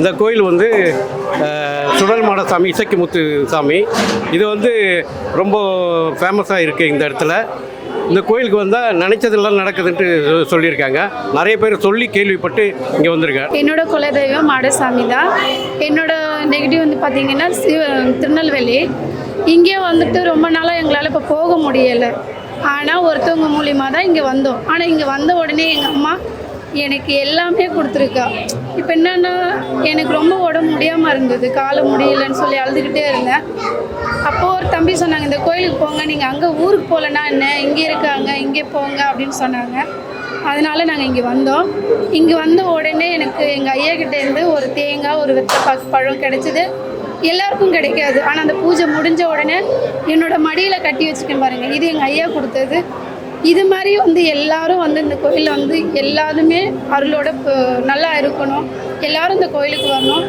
இந்த கோயில் வந்து சுடல் மாட சாமி இசக்கிமுத்து சாமி. இது வந்து ரொம்ப ஃபேமஸாக இருக்குது இந்த இடத்துல. இந்த கோயிலுக்கு வந்தால் நினைச்சதெல்லாம் நடக்குதுன்ட்டு சொல்லியிருக்காங்க. நிறைய பேர் சொல்லி கேள்விப்பட்டு இங்கே வந்திருக்காங்க. என்னோட குலதெய்வம் மாடசாமி தான். என்னோட நெகட்டிவ் வந்து பார்த்தீங்கன்னா திருநெல்வேலி. இங்கே வந்துட்டு ரொம்ப நாளாக எங்களால் இப்போ போக முடியலை. ஆனால் ஒருத்தவங்க மூலியமாக தான் இங்கே வந்தோம். ஆனால் இங்கே வந்த உடனே எங்கள் அம்மா எனக்கு எல்லாமே கொடுத்துருக்கா. இப்போ என்னென்னா எனக்கு ரொம்ப உடம்பு முடியாமல் இருந்தது. காலை முடியலன்னு சொல்லி அழுதுகிட்டே இருந்தேன். அப்போது ஒரு தம்பி சொன்னாங்க இந்த கோயிலுக்கு போங்க. நீங்கள் அங்கே ஊருக்கு போகலன்னா என்ன? இங்கே இருக்காங்க இங்கே போங்க அப்படின்னு சொன்னாங்க. அதனால நாங்கள் இங்கே வந்தோம். இங்கே வந்த உடனே எனக்கு எங்கள் ஐயா கிட்டேருந்து ஒரு தேங்காய் ஒரு வெத்தப்பாக்கு பழம் கிடைச்சிது. எல்லாருக்கும் கிடைக்காது. ஆனால் அந்த பூஜை முடிஞ்ச உடனே என்னோட மடியில் கட்டி வச்சுருக்கேன் பாருங்கள் இது எங்கள் ஐயா கொடுத்தது. இது மாதிரி வந்து எல்லாரும் வந்து இந்த கோயிலில் வந்து எல்லாருமே அருளோட நல்லா இருக்கணும். எல்லாரும் இந்த கோயிலுக்கு வரணும்.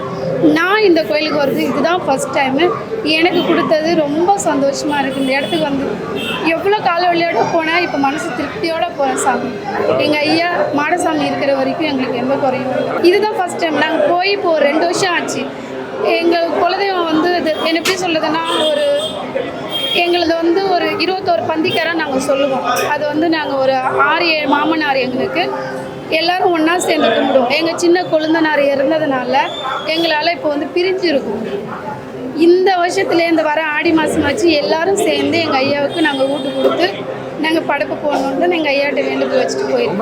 நான் இந்த கோயிலுக்கு வர்றது இதுதான் ஃபஸ்ட் டைமு எனக்கு கொடுத்தது ரொம்ப சந்தோஷமாக இருக்குது இந்த இடத்துக்கு வந்து எவ்வளோ கால வழியோட போனால் இப்போ மனசு திருப்தியோடு போகிறேன் சாமி. எங்கள் ஐயா மாடசாமி இருக்கிற வரைக்கும் எங்களுக்கு எந்த குறையும். இதுதான் ஃபஸ்ட் டைம் நாங்கள் போய் இப்போ ஒரு ரெண்டு வருஷம் ஆச்சு. எங்கள் குலதெய்வம் வந்து இது என்ன எப்படி சொல்லுதுன்னா எங்களது வந்து ஒரு இருபத்தோரு பந்திக்காராக நாங்கள் சொல்லுவோம். அது வந்து நாங்கள் ஒரு ஆறு ஏழு மாமனார் எங்களுக்கு. எல்லாரும் ஒன்றா சேர்ந்து கும்பிடுவோம். எங்கள் சின்ன கொழுந்தனார் இருந்ததுனால எங்களால் இப்போ வந்து பிரிஞ்சு இருக்கும். இந்த வருஷத்துலேருந்து வர ஆடி மாதம் வச்சு எல்லாரும் சேர்ந்து எங்கள் ஐயாவுக்கு நாங்கள் வீட்டு கொடுத்து நாங்கள் படைப்பு போகணுன்னு எங்கள் ஐயாட்ட வேண்டுதல் வச்சுட்டு போயிருக்கோம்.